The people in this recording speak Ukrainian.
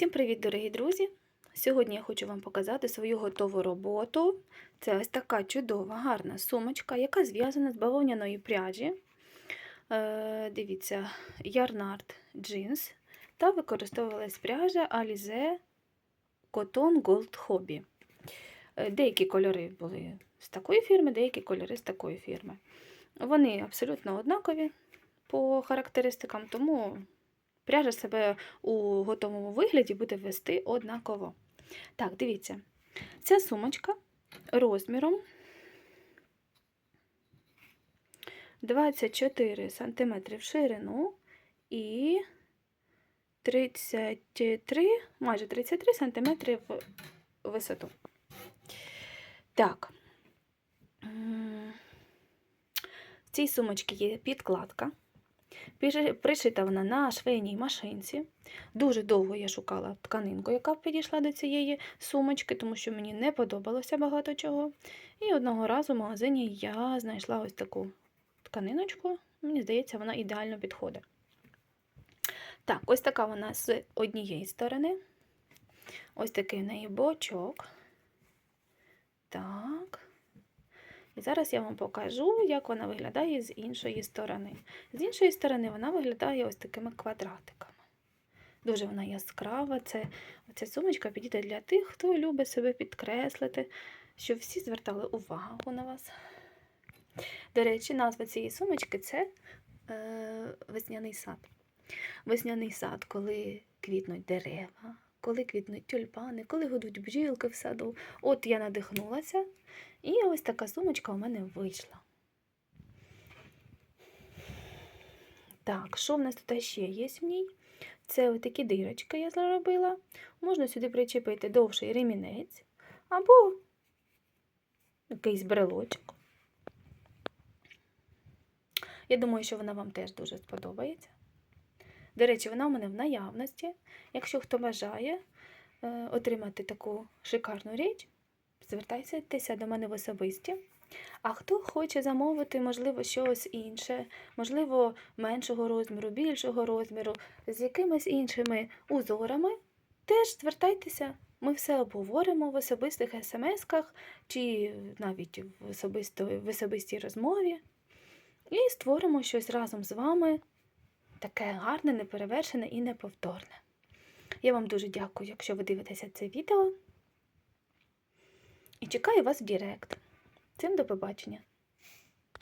Всім привіт, дорогі друзі! Сьогодні я хочу вам показати свою готову роботу. Це ось така чудова, гарна сумочка, яка зв'язана з бавовняної пряжі. Е, дивіться, Ярнард джинс та використовувалась пряжа Alize Cotton Gold Hobby. Е, Деякі кольори були з такої фірми, деякі кольори з такої фірми. Вони абсолютно однакові по характеристикам, тому пряжа себе у готовому вигляді буде вести однаково. Так, дивіться, ця сумочка розміром 24 см в ширину і 33, майже 33 см в висоту. Так, в цій сумочці є підкладка. Пришита вона на швейній машинці. Дуже довго я шукала тканинку, яка підійшла до цієї сумочки, тому що мені не подобалося багато чого. І одного разу в магазині я знайшла ось таку тканиночку. Мені здається, вона ідеально підходить. Так, ось така вона з однієї сторони. Ось такий в неї бочок. Так. І зараз я вам покажу, як вона виглядає з іншої сторони. З іншої сторони вона виглядає ось такими квадратиками. Дуже вона яскрава. Це, ця сумочка підійде для тих, хто любить себе підкреслити, щоб всі звертали увагу на вас. До речі, назва цієї сумочки це е, весняний сад. Весняний сад, коли квітнуть дерева, коли квітнуть тюльпани, коли гудуть бджілки в саду. От я надихнулася, і ось така сумочка у мене вийшла. Так, що в нас тут ще є в ній? Це ось такі дирочки я зробила. Можна сюди причепити довший ремінець або якийсь брелочок. Я думаю, що вона вам теж дуже сподобається. До речі, вона у мене в наявності. Якщо хто бажає е, отримати таку шикарну річ, звертайтеся до мене в особисті. А хто хоче замовити, можливо, щось інше, можливо, меншого розміру, більшого розміру, з якимись іншими узорами, теж звертайтеся. Ми все обговоримо в особистих смс-ках чи навіть в, особисто, в особистій розмові. І створимо щось разом з вами таке гарне, неперевершене і неповторне. Я вам дуже дякую, якщо ви дивитеся це відео. І чекаю вас в Директ. Цим до побачення!